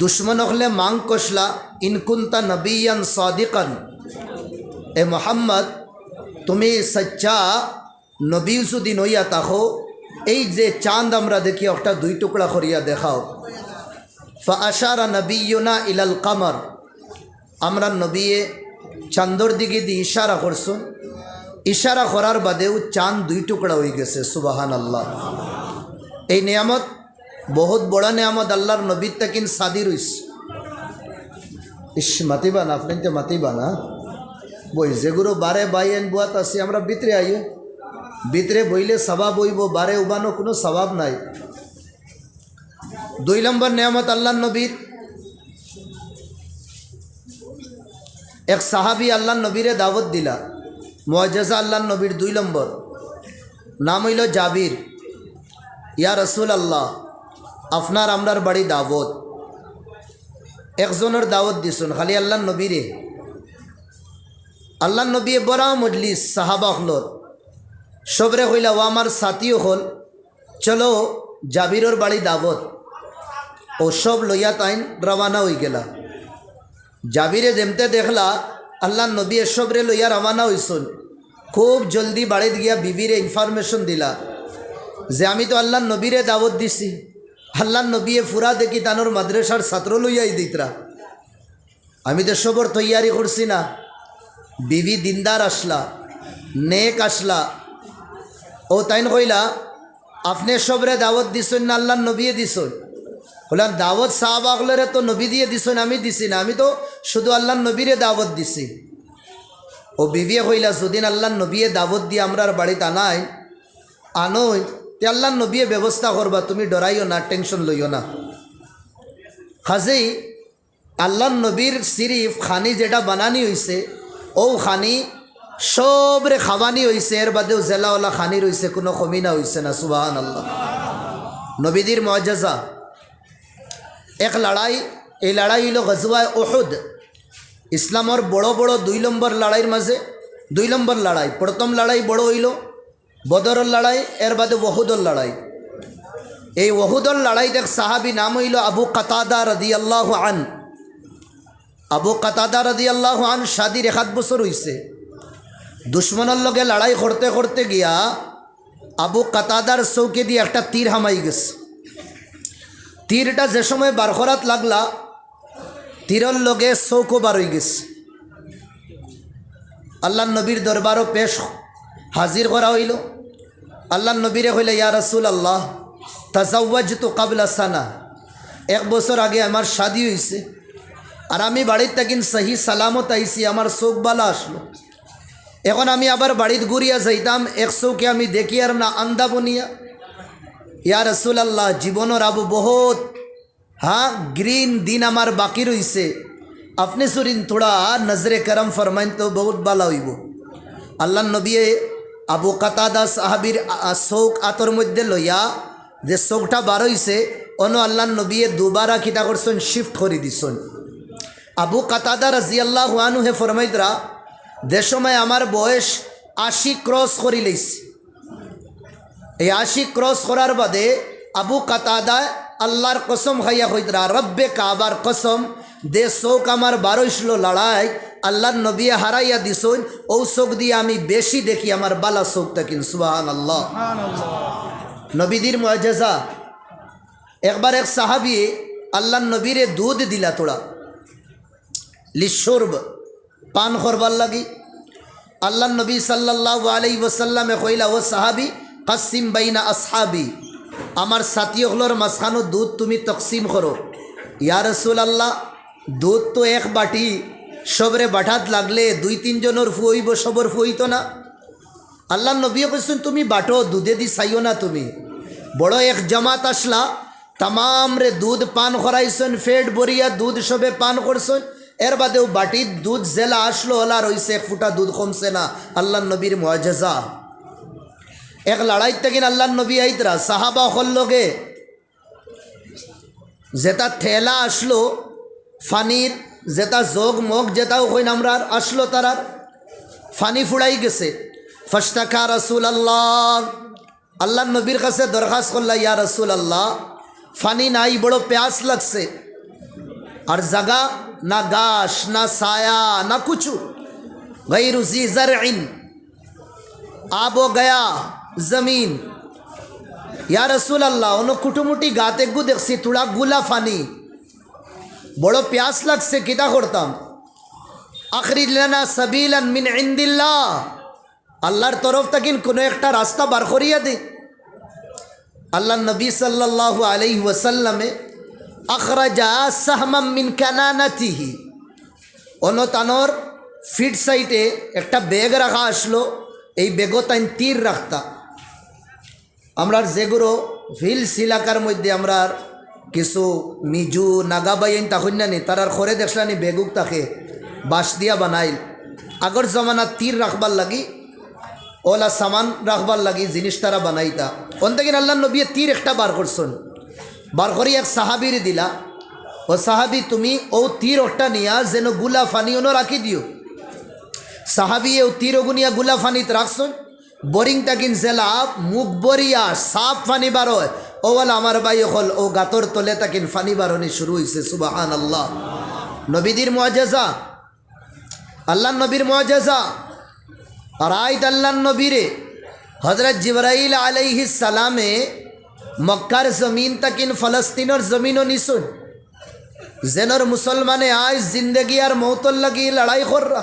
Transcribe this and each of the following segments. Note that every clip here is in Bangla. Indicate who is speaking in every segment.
Speaker 1: দুশ্মন হলে মাং কষলা ইনকুন্তা নবীয়ান সাদিকান। এ মোহাম্মদ, তুমি সচ্চা নবী সুদিন হইয়া তাহো এই যে চাঁদ আমরা দেখি, একটা দুই টুকরা করিয়া দেখাও। ফাশারা নবীনা ইলাল কামার। আমরা নবীয়ে চান্দর দিকে দিয়ে ইশারা করছুন ইশারা করার বাদেও চাঁদ দুই টুকরা হয়ে গেছে সুবাহান আল্লাহ এই নিয়ামত বহুত বড় নিয়ামত আল্লাহর নবীর তাকিন সাদি রইস। ইস, মাতিবা না, আপনি তো মাতিবা না। বই যেগুলো বারে বাইন বুয়াত আছি, আমরা ভিতরে আইয়ে ভিতরে বইলে স্বভাব হইব, বারে উবানো কোনো স্বভাব নাই। দুই নম্বর নিয়ামত আল্লাহ নবীর। এক সাহাবি আল্লাহ নবীরে দাওয়াত দিলা। মুআজ্জাজা আল্লাহ নবীর দুই নম্বর। নাম হইল জাবির। ইয়া রসুল আল্লাহ আপনার আমরার বাড়ি দাওয়াত। একজনের দাওয়াত দিছুন খালি আল্লাহ নবীরে আল্লাহ নবী বড় মজলিস, সাহাবা হলত। সবরে হইলা ও আমার সাথীও হল, চলো জাবিরর বাড়ি দাওয়াত। ও সব লইয়া তাইন রওয়ানা হয়ে গেলা। জাবিরে যেমতে দেখলা, আল্লাহ নবী এসবরে লইয়া রওয়ানা হইসুন খুব জলদি বাড়িতে গিয়া বিবিরে ইনফরমেশন দিলা যে আমি তো আল্লাহ নবীরে দাওয়াত দিছি। আল্লাহ নবীয়ে ফুরা দেখি তানোর মাদ্রাসার ছাত্র লইয়াই দিতরা। আমি তো সবর তৈয়ারি করছি না, বিবি দিনদার আসলা, নেক আসলা। ও তাইন কইলা, আপনি সবরে দাওয়াত দিছেন না আল্লাহ নবীয়ে দিছেন? বললাম দাওয়াত সাহাবাগলরে তো নবী দিয়ে দিছেন, আমি দিছি না, আমি তো শুধু আল্লাহ নবীরে দাওয়াত দিছি। ও বিবিয়ে কইলা সুদিন আল্লাহ নবীয়ে দাওয়াত দিয়ে আমরার বাড়িতে আনাই, আনোই তে আল্লাহ নবীয়ে ব্যবস্থা করবা, তুমি ডরাইও না, টেনশন লইও না। খাজেই আল্লাহ নবীর সিরিফ, খানি যেটা বানানি হইছে ও খানি সবরে খাওয়ানি হইছে, এর বাদেও জেলাওয়ালা খানি রইছে, কোনো কমিনা হইছে না সুবাহান আল্লাহ নবীদির মজাজা এক লড়াই, এই লড়াই হইল গজওয়ায় ওহুদ ইসলামর বড় বড় দুই নম্বর লড়াইয়ের মাঝে, দুই নম্বর লড়াই, প্রথম লড়াই বড় হইল বদরের লড়াই, এর বাদে ওহুদর লড়াই। এই ওহুদর লড়াই দেখ সাহাবি নাম হইল আবু কাতাদা রদি আল্লাহ আন। আবু কাতাদা রদি আল্লাহ আন শাদির এক বছর হইছে। দুশ্মনের লগে লড়াই করতে করতে গিয়া আবু কাতাদার চৌকে দিয়ে একটা তীর হামাই গেছে। তীরটা যে সময় বারখরাত লাগলা, তীরর লগে চৌকো বার হয়ে গেছে। আল্লাহ নবীর দরবারও পেশ হাজির করা হইল। আল্লাহ নবীরে হইলে ইয়া রসুল আল্লাহ তাজাওয়াজ তো কাবলা সানা। এক বছর আগে আমার শাদি হয়েছে আর আমি বাড়ির তাকিন সহি সালামত আইছি, আমার চোখ বালা আসলো। এখন আমি আবার বাড়িতে ঘুরিয়া যাইতাম, এক চৌকে আমি দেখি আর না আন্দা বনিয়া। ইয়া রসুল আল্লাহ জীবনের আবু বহুত হ্যাঁ গ্রিন দিন আমার বাকি রইছে। আপনি সুরিন থোড়া নজরে করম ফরমাইন তো বহুত বালা হইব। আল্লাহ নবীয়ে আবু কাতাদা সাহাবির চৌক আতর মধ্যে লইয়া যে চৌকটা বার হইছে অন আল্লাহ নবীয়ে দুবারা খিতা করছেন শিফট করে দিছেন। আবু কাতাদা রাজি আল্লাহ হুয়ানু হে ফরমাইদরা, যে সময় আমার বয়স আশি ক্রস করি লইছে। এই আশি ক্রস করার বাদে আবু কাতাদা আল্লাহর কসম খাইয়া হইতরা রব্বে কাবার কসম দে চৌক আমার বারোইছিল লড়াই আল্লাহর নবী হারাইয়া দিছইন ও চোখ দিয়ে আমি বেশি দেখি আমার বালা চোখ তাকিন সুবাহান আল্লাহ নবীদির মজেজা একবার এক সাহাবি আল্লাহ নবীরে দুধ দিলা তোড়া লিশ্বর্ব পান করবার লাগি। আল্লাহ নবী সাল্লাহ আলাই ওসাল্লামে কইলা ও সাহাবি কাসিম বাইনা আসহাবি আমার সাথীগুলোর মাঝখানো দুধ তুমি তকসিম করো। ইয়া রসুল আল্লাহ দুধ তো এক বাটি। সবরে বাটাত লাগলে দুই তিনজনের ফুইব সবর ফুইত না। আল্লাহ নবী বলছেন, তুমি বাটো, দুধে দি চাইও না তুমি। বড় এক জামাত আসলা তামাম রে দুধ পান করাইছেন, ফেট বরিয়া দুধ সবে পান করছেন। এর বাদেও বাটির দুধ জেলা আসলো, ওলা রইছে এক ফুটা দুধ কমছে না আল্লাহ নবীর মজেজা এক লড়াই থেকে আল্লাহ নবী আইতরা, সাহাবা হল লগে যেটা ঠেলা আসলো ফানির যেটা যোগ মগ যেটাও হইন আমরা আসলো তারার। ফানি ফুড়াই গেছে। ফস্তাকা রসুল আল্লাহ আল্লাহ নবীর কাছে দরখাস্ত করলা, ইয়া রসুল আল্লাহ ফানি নাই, বড় প্যাস লাগছে। আর জাগা না গাছ, না সায়া না কুচু। গৈরু জি জরইন আবো গয়া, জমিন। ইয়া রসুল আল্লাহ অন কুটুমুটি গাতে গু দেখছি, তুড়া গুলা ফানি। বড় প্যাস লাগছে, কিতা করতাম? আখরি লেনা সাবিলান মিন ইন্দিল্লাহ। আল্লাহর তরফ তাকিন কোনো একটা রাস্তা বার করিয়া দে আল্লাহ নবী সাল্লাল্লাহু আলাইহি ওয়াসাল্লামে আখরাজা সাহমাম মিন কানানাতিহি। অনতানোর ফিট সাইডে একটা ব্যাগ রাখা আসলো, এই ব্যাগও তাই তীর রাখতা। আমরা যেগুলো হিলস এলাকার মধ্যে আমরা কিছু মিজু নাগাবাইন তখন নানি তারার খরে দেখলানি বেগুক তাকে, বাঁশ দিয়া বানাইল। আগর জমানা তীর রাখবার লাগি, ওলা সামান রাখবার লাগি, জিনিস তারা বানাইতা। কোন থেকে আল্লাহ নবী তীর একটা বার করছেন। বার করি এক সাহাবির দিলা, ও সাহাবি, তুমি ও তীর একটা নিয়া যেনগুলা ফানি ওনো রাখি দিও। সাহাবি ও তীর গুনিয়া গুলা ফানিত রাখছন। বোরিং তাকিন জেলা মুখ বরিয়া, সাপ ফানি বার হয় ও বলে, আমার ভাই হল, ও গাতর তলে তাকিন ফানি বারনি শুরু হয়েছে সুবাহান আল্লাহ নবীদির মজেজা আল্লাহ নবীর মজেজা আর আইত আল্লাহ নবীরে হজরত জিবরাইল আলাইহি সালামে মক্কার জমিন তাকিন ফলস্তিনের জমিনও নিশুন জেনর মুসলমানে আজ জিন্দগি আর মৌতর লাগি লড়াই কররা।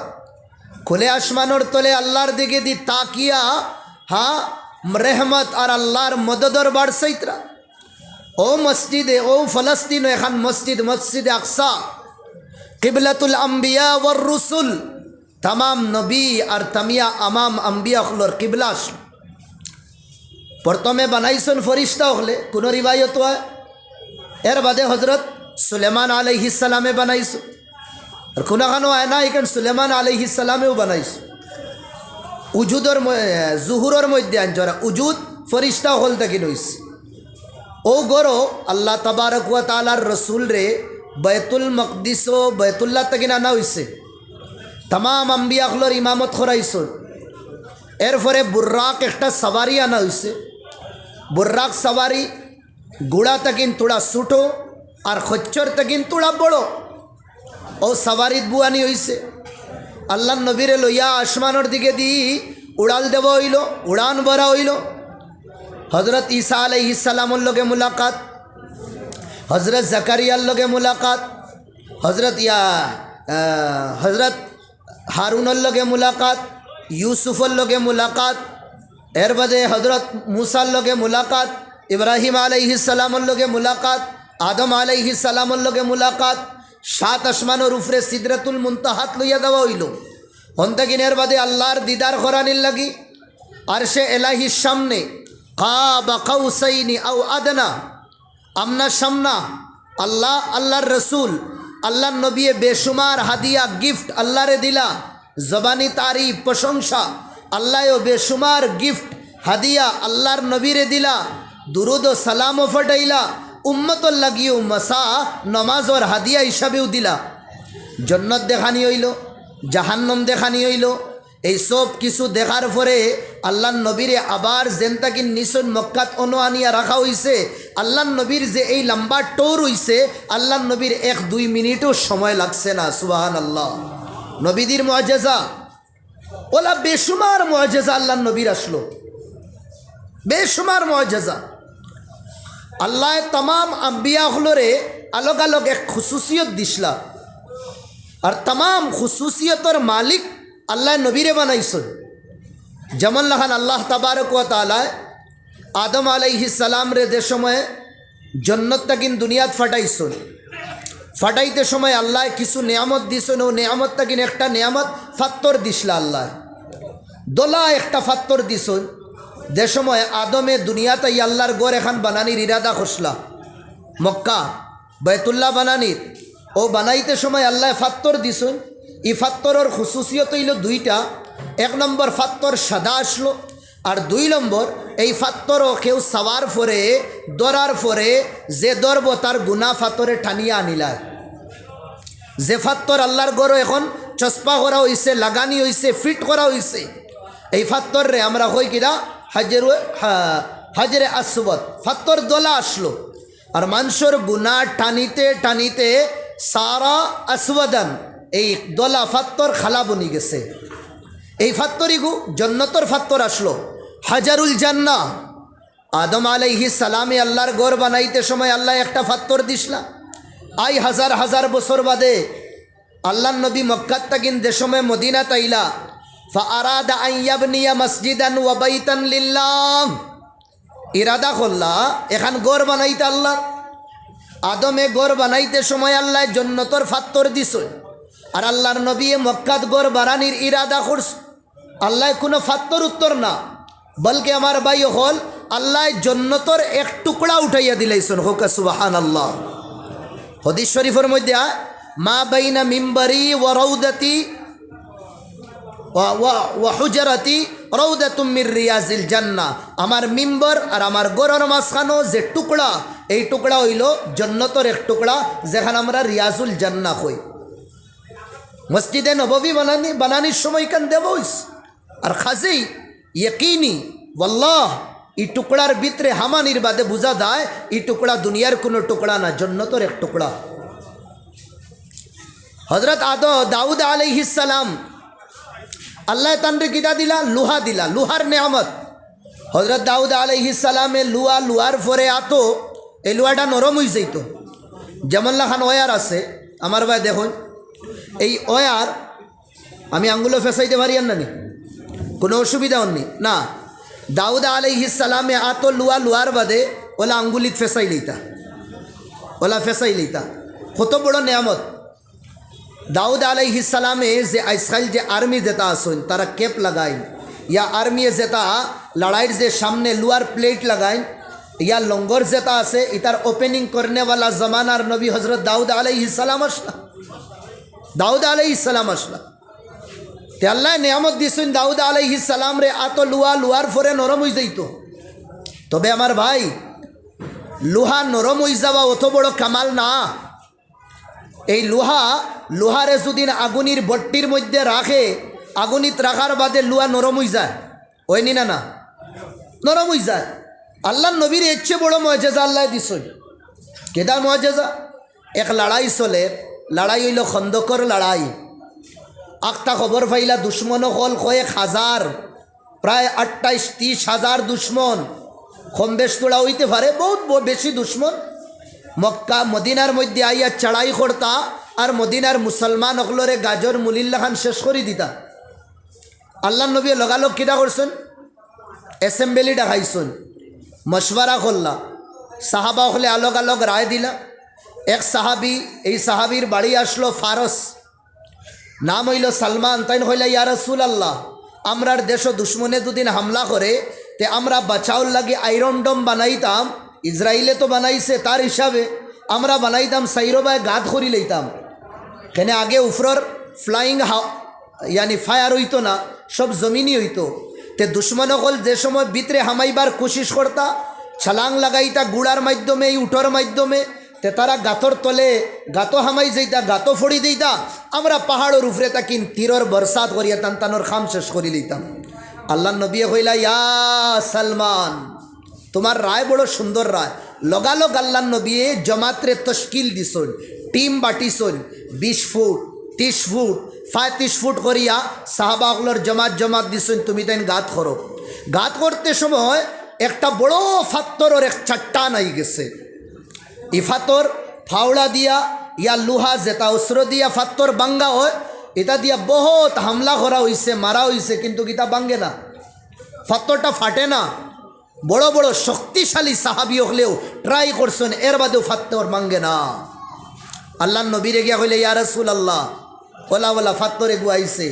Speaker 1: খুলে আসমানোর তলে আল্লাহর দিকে দি তাকিয়া, হা, রেহমত আর আল্লাহর মদদর বাড়সাইতরা ও মসজিদে, ও ফলস্তিন, এখান মসজিদ, মসজিদে আকসা। কিবলাতুল আম্বিয়া ওর রুসুল, তামাম নবী আর তামিয়া, আমাম আম্বিয়া হলোর কিবলাস প্রথমে বানাইছেন ফরিস্তা হলে, কোনো রিবায়ত হয়? এর বাদে হজরত সুলেমান আলহিসালামে বানাইছো। আর কোনোখানো হয় না এখানে সুলেমান আলহিসালামেও বানাইছো। উজুদর জুহুরর মধ্যে আনছরা উজুদ ফরিস্তা হল থেকে নইছে ও গরো, আল্লাহ তাবারক ওয়া তালার রসুল রে বয়তুল মকদিস ও বয়তুল্লাহ থেকে আনা হয়েছে তামাম আম্বিয়াখলোর ইমামত করাইছ। এরপরে বুর্রাক একটা সাবারি আনা হয়েছে বুর্রাক সাবারি গুড়া তাকিন তোড়া ছুটো আর খচ্চর তাকিন তোড়া বড়। ও সাবারিত বুয়ানি হয়েছে আল্লাহ নবীরে লইয়া আসমানোর দিকে দি উড়াল দেব হইল, উড়ান ভরা হইল। হজরত ঈসা আলাইসালামর লগে মুলাকাত হজরত জাকারিয়ার লগে মুলাকাত হজরত ইয়া হজরত হারুনের লগে মুলাকাত, ইউসুফর লগে মুলাকাত, এর বাদে হজরত মুসার লগে মুলাকাত, ইব্রাহিম আলাইহিসালামর লগে মুলাকাত, আদম আলাইহিসালামর লগে মুলাকাত সাত আসমানোর উফরে সিদরাতুল মুনতাহাত লইয়া দেওয়া হইল। হন্তাকিনের বাদে আল্লাহর দিদার করানির লাগি। আর সে এলাহির সামনে কা বা কাউসাইনি আও আদনা। আমনা সামনা আল্লাহ, আল্লাহর রসুল, আল্লাহর নবী বেশুমার হাদিয়া, গিফট আল্লাহরে দিলা। জবানি তারিফ, প্রশংসা আল্লাহও বেশুমার গিফট, হাদিয়া আল্লাহর নবীরে দিলা। দুরুদ ও সালামও ফটাইলা। উম্মতর লাগিও মসা নমাজর হাদিয়া হিসাবেও দিলা। জন্নত দেখানি হইল, জাহান্নম দেখানি হইল, এই সব কিছু দেখার পরে আল্লাহ নবীরে আবার জেনতাকিন নিশন মক্কাত অনু আনিয়া রাখা হইছে। আল্লাহ নবীর যে এই লম্বা টোর হইছে আল্লাহ নবীর এক দুই মিনিটও সময় লাগছে না সুবাহান আল্লাহ নবীদের মজেজা ওলা বেসুমার মজেজা আল্লাহ নবীর আসলো। বেসুমার মজেজা আল্লাহ তমাম আম্বিয়া হলরে আলোক আলোক এক খুসুসিয়ত দিসলা। আর তমাম খুসুসিয়তর মালিক আল্লাহ নবীরে বানাইছেন যেমন লাহান আল্লাহ তাবারক ওয়া তালায় আদম আলাইহি সালাম রে যে সময় জন্নত তাকিন দুনিয়াত ফাটাইছেন ফাটাইতে সময় আল্লাহ কিছু নিয়ামত দিছেন ও নিয়ামত তাকিন একটা নিয়ামত ফাত্তর দিসলা আল্লাহ। দোলা একটা ফাত্তর দিছেন যে সময় আদমে দুনিয়াতে আল্লাহর গড় এখান বানানির ইরাদা খসলা। মক্কা, বেতুল্লাহ বানানির। ও বানাইতে সময় আল্লাহ ফাত্তর দিছুন। ই ফাত্তরের খুসুসিয়ত হইল দুইটা। এক নম্বর ফাত্তর সাদা আসলো, আর দুই নম্বর এই ফাত্তরও কেউ সাওয়ার ফরে দরার ফরে যে দরব তার গুনা ফাত্তরে টানিয়া আনিলায়। যে ফাত্তর আল্লাহর গড় এখন চস্পা করা হয়েছে লাগানি হয়েছে ফিট করা হয়েছে এই ফাত্তর রে আমরা হই কিনা হাজের হাজরে আসবত ফাত্তর দোলা আসলো। আর মানুষের গুনা টানিতে টানিতে সারা আসওয়াদান, এই দোলা ফাত্তর খালা বনি গেছে। এই ফাত্তরিগু জন্নতর ফাত্তর আসলো। হাজারুল জান্না, আদম আলাইহি সালামে আল্লাহর গড় বানাইতে সময় আল্লাহ একটা ফাত্তর দিসলা। আই হাজার হাজার বছর বাদে আল্লাহ নবী মক্কাত তাকিন দেশমে মদিনা তাইলা ফারাদা আইয়াবনিয়া মসজিদান ওয়াবাইতান লিল্লাহ। ইরাদা করলা, এখান গড় বানাইতে আল্লাহ। আদমে গড় বানাইতে সময় আল্লাহ জন্নতর ফাত্তর দিস আর আল্লাহর নবী মক্কাত গড় বানানির ইরাদা করছ। আল্লাহ কোনো ফাত্তর উত্তর না। বলকে আমার ভাই হল, আল্লাহ জন্নতর এক টুকরা উঠাইয়া দিলাইছন। হোক সুবাহান আল্লাহ হদিস শরীফের মধ্যে মা বাইনা মিম্বারি ওয়ারৌদাতি ওয়াহুজারাতি রৌদা তুমির রিয়াজিল জান্না। আমার মিম্বর আর আমার গরর মাঝখানো যে টুকরা এই টুকরা হইল জন্নতর এক টুকরা যেখানে আমরা রিয়াজুল জান্না হই মসজিদে নববী বানানি, বানানির সময় কান দেব আর খাসি ইয়কিনি, ওয়াল্লাহ, এই টুকরার ভিতরে হামানির বাদে বুঝা দেয় এই টুকরা দুনিয়ার কোনো টুকরা না, জন্নতর এক টুকরা হজরত আদ, দাউদ আলাইহিস সালাম আল্লাহ তানরে কিতা দিলা, লুহা দিলা, লুহার নেয়ামত। হজরত দাউদ আলাইহিস সালামে লুয়া, লুয়ার ফরে আতো, এই লুয়াটা নরম হয়ে যাইত। যেমনলা খান ওয়ার আছে, আমার ভাই দেখুন, এই ওয়ার আমি আঙ্গুলো ফেসাইতে পারি আর নানি কোনো অসুবিধা হননি? না। দাউদ আলাইহিস সালামে আতো, লুয়া, লুয়ার বাদে ওলা আঙ্গুলিত ফেসাই লইতা। ওলা ফেসাই লইতা। কত বড় নেয়ামত। দাউদ আলাইহিস সালামে যে আজকাল যে আর্মি যেটা আসুন, তারা কেপ লাগাইন। ইয়া আর্মি যেটা লড়াইয়ের যে সামনে লুয়ার প্লেট লাগাইন, ইয়া লঙ্গর যেটা আছে, ইতার ওপেনিং করনেওয়ালা জমানার নবী হজরত দাউদ আলাইহিস সালাম আসলা। দাউদ আলাইহিস সালাম আসলা। তে আল্লাহ নিয়ামত দিছুন, দাউদ আলাইহিস সালাম রে আত লুয়া, লুয়ার ফরে নরম হয়ে যাইতো। তবে আমার ভাই, লোহা নরম হয়ে যাওয়া অত বড় কামাল না। এই লোহা, লোহারে যদি আগুনির বট্টির মধ্যে রাখে, আগুনিত রাখার বাদে লোহা নরম হয়ে যায়। ওইনি না না নরম হয়ে যায়। আল্লাহ নবীর এর বড় মজেজা আল্লাহ দিস কেদা মজেজা এক লড়াই চলে, লড়াই হইল খন্দকর লড়াই। আখটা খবর পাইলা দুশ্মন হল কয়েক হাজার, প্রায় আটটাইশ ত্রিশ হাজার দুশ্মন। কম বেশ তোলা হইতে পারে, বহুত বেশি দুশ্মন। মক্কা, মদিনার মধ্যে আইয়া চড়াই করতা আর মদিনার মুসলমান অকলরে গাজর, মুলিল্লা খান শেষ করে দিতা। আল্লাহ নবী লগালগ কিটা করছেন? অ্যাসেম্বলি ডাকাইছেন। মশওয়ারা করলা। সাহাবা হলে আলোক আলগ রায় দিলা। এক সাহাবি, এই সাহাবির বাড়ি আসলো ফারস। নাম হইল সালমান। তাই হইলা, ইয়া রসুল আল্লাহ আমরার দেশ দুশ্মনে দুদিন হামলা করে, তে আমরা বাঁচাওর লাগে আইরন ডম বানাইতাম ইসরায়েলে তো বানাইছে, তার হিসাবে আমরা বানাইতাম সাইরবায় গাত করি লইতাম। কেন আগে উফরর ফ্লাইং হা ইয়ানি ফায়ার হইতো না, সব জমিনই হইতো। তে দুশ্মন হল যে সময় ভিতরে হামাইবার কোশিশ করতা, ছালাং লাগাইতা গুড়ার মাধ্যমে এই উঠোর মাধ্যমে, তে তারা গাতর তলে গাতো হামাই যাইতা, গাতো ফড়ি দিতা আমরা পাহাড়ের উপরে তাকিন তীরর বরসাত করিয়া তান তানোর খাম শেষ করি লইতাম। আল্লাহ নবী কইলা ইয়া সালমান তোমার রায় বড় সুন্দর রায়। লগালগ আল্লাহ নবী জমাত্রে তশকিল দিছন টিম বাটিছন বিশ ফুট, ত্রিশ ফুট, পঁয়ত্রিশ ফুট করিয়া সাহাবাগুলোর জমাত জমাত দিছন তুমি তাই গাত করো। গাত করতে সময় একটা বড় ফাত্তরের এক চাট্টান আই গেছে। ইফাতর ফাওড়া দিয়া, ইয়া লুহা জেতা অস্ত্র দিয়া ফাত্তর বাঙ্গা হয়, এটা দিয়া বহুত হামলা করা হইছে, মারা হইছে, কিন্তু গীতা বাঙ্গে না। ফাত্তরটা ফাটে না। বড় বড় শক্তিশালী সাহাবি হলেও ট্রাই করছেন, এর বাদেও ফাত্তর বাঙ্গে না। আল্লাহ নবীরে গিয়া হইলে ইয়া রসুল আল্লাহ ওলা ওলা ফাত্তরে গুয়াইছে।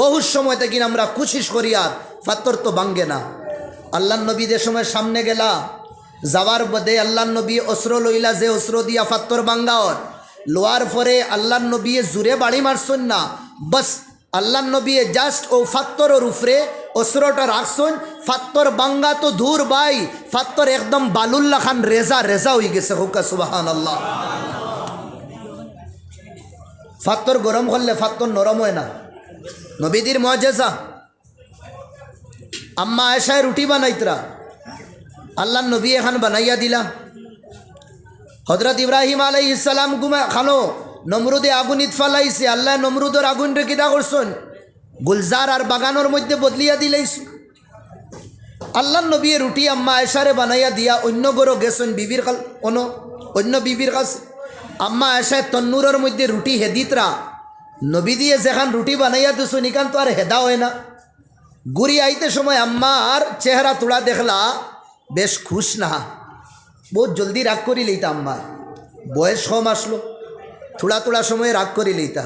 Speaker 1: বহু সময় থেকে আমরা কুশিস করি আর ফাত্তর তো বাঙ্গে না। আল্লাহ নবীদের সময় সামনে গেলা, যাওয়ার বদে আল্লাহ নবী অস্ত্র লইলা যে অস্ত্র দিয়া ফাত্তর বাঙ্গাওর, লোয়ার পরে আল্লাহ নবী জুড়ে বাড়ি মারছেন না, বস আল্লাহ নবী জাস্ট ও ফাত্তরের উপরে অস্ত্রটা রাখছেন ফাত্তর বাঙ্গা তো দূর বাই ফাত্তর একদম বালুল্লাহ খান রেজা রেজা হয়ে গেছে, হুকা সুবাহান আল্লাহ ফাত্তর গরম করলে ফাত্তর নরম হয় না। নবীদির মজেজা। আম্মা আয়সায় রুটি বানাইতরা। আল্লাহ নবী এখান বানাইয়া দিলা। হজরত ইব্রাহিম আলাই ইসালাম গুমা খানো নমরুদে আগুন ইত ফালাইছে, আল্লাহ নমরুদর আগুন রে কিতা করছেন। গুলজার আর বাগানোর মধ্যে বদলিয়া দিলাইছ। আল্লাহ নবী রুটি আম্মা আয়সারে বানাইয়া দিয়া অন্য গরো গেছেন বিবির কাল অন, অন্য বিবির কাছে। আম্মা আয়সায় তন্নুরের মধ্যে রুটি হেদিতরা। নবী দিয়ে যেখান রুটি বানাইয়া দিছেন ইখান তো আর হেদা হয় না। গুড়ি আইতে সময় আম্মার চেহারা তোড়া দেখলা, বেশ খুশ না। বহুত জলদি রাগ করি লইতা আম্মা বয়স কম আসলো। থোড়া থোড়া সময় রাগ করি লইতা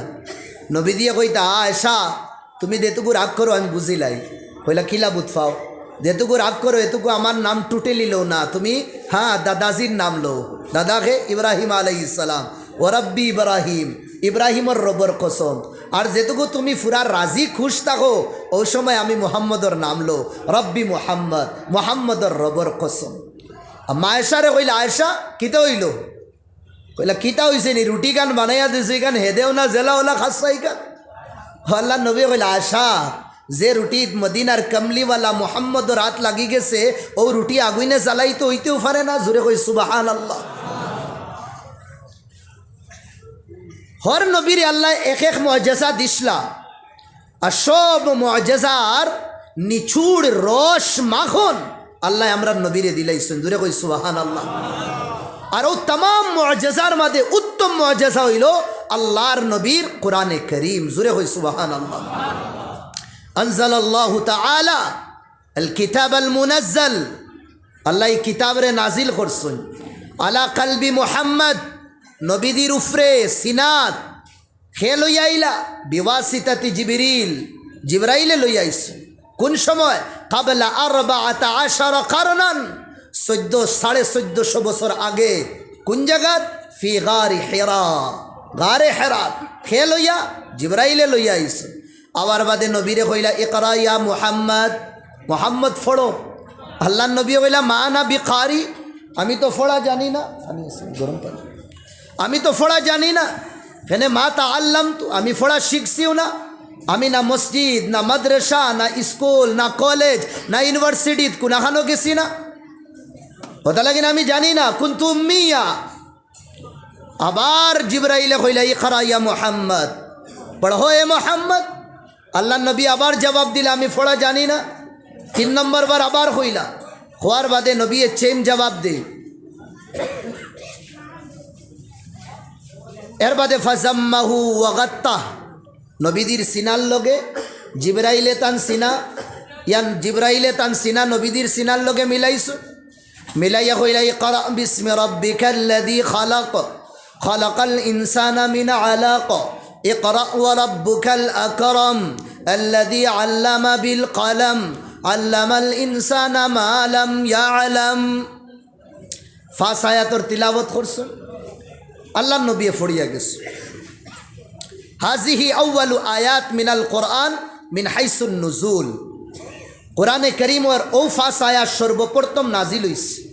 Speaker 1: নবী দিয়ে কইতা আয়সা তুমি যেটুকু রাগ করো, আমি বুঝিলাই। কইলা কিলা বুঝফাও যেটুকু রাগ করো, এটুকু আমার নাম টুটে লিলো না। তুমি হ্যাঁ দাদাজির নাম লো দাদাকে ইব্রাহিম আলাই ইসালাম ও রব্বি ইব্রাহিম, ইব্রাহিমর রবর কসম। আর যেটুকু তুমি ফুরা রাজি খুশ থাকো ওই সময় আমি মোহাম্মদর নাম লো রব্বি মোহাম্মদ, মোহাম্মদর রবর কসম। মায়েশারে কইলা আয়সা কিতে হইল? কইলা, কিতা হইছে নি? রুটি গান বানাইয়া দিছে গান হেদেও না জেলা ওলা খাসাই গান আল্লাহ নবী কইলা, আশা, যে রুটি মদিনার কমলিওয়ালা মোহাম্মদর হাত লাগি গেছে, ও রুটি আগুইনে তো হইতেও পারে না? জোরে কই সুবাহান আল্লাহ হর নবীর আল্লাহ এক এক মজেজা দিসলা, আর সব মজেজার নিচুড় রস মাখন আল্লাহ আমরা নবীরে দিলাইছেন। দূরে কই সুবাহান আল্লাহ আরও তাম মজার মাঝে উত্তম মজা হইল আল্লাহর নবীর কোরআনে করিম। জুরে হই সুবাহান আল্লাহ আনজাল আল্লাহ তালা কিতাব আল মুনাজ্জাল। আল্লাহ এই কিতাবরে নাজিল করছেন। আলা কালবি মোহাম্মদ, নবীদির উফরে সিনাত খে লইয়াইলা আইলা বিবাসিতাতি জিবিরিল, জিবরাইলে লই আইস কোন সময়? কাবলা আর বা আতা আশার কারণান চোদ্দ, সাড়ে চোদ্দশো বছর আগে, কোন জায়গাত ফি গারি হেরা। গারে হেরা। খে লইয়া? জিবরাইলে লইয়া আইছে। আবার বাদে নবীরে কইলা, ইকরা ইয়া মুহাম্মদ। মোহাম্মদ ফড়ো। আল্লাহ নবী কইলা মা না বিকারি। আমি তো ফোড়া জানি না। গরম পানি। আমি তো ফোড়া জানি না। এখানে মা তা আল্লাম তো আমি ফোড়া শিখছিও না। আমি না মসজিদ, না মাদ্রাসা, না স্কুল, না কলেজ, না ইউনিভার্সিটিত কোনাখানো গেছি না। কথা লাগে না, আমি জানি না। কিন্তু উম্মিয়া। আবার জিব্রাইলে কইলা ইকরা ইয়া মোহাম্মদ। পড়ো এ মোহাম্মদ। আল্লাহ নবী আবার জবাব দিলা, আমি ফোড়া জানি না। তিন নম্বর বার আবার হইলা হওয়ার বাদে নবী চেম জবাব দে এর বাদে ফাজাম্মাহু ওয়াগাত্তা নবীদির সিনার লগে জিব্রাইলে তান সিনা, ইয়ান জিব্রাইলে তান সিনা নবীদির সিনার লগে মিলাইছো। মিলাইয়া কইলাই করা, বিস্মি রব্বিকাল্লাযী খালাক, খালাকাল ইনসানা মিন আলাক, ইকরা ওয়া রাব্বুকাল আকরাম, আল্লাযী আল্লামা বিল কলম, আল্লামাল ইনসানা মা লাম ইয়ালাম। ফাস আয়াতর তিলাবত করছেন আল্লাহ নবী ফড়িয়া গেছে। হাজিহি আউ্বালু আয়াত মিনাল কোরআন মিন হাইসুল নুজুল। কোরআনে করিমর ও ফাস আয়াত সর্বপ্রথম নাজিল হইছে।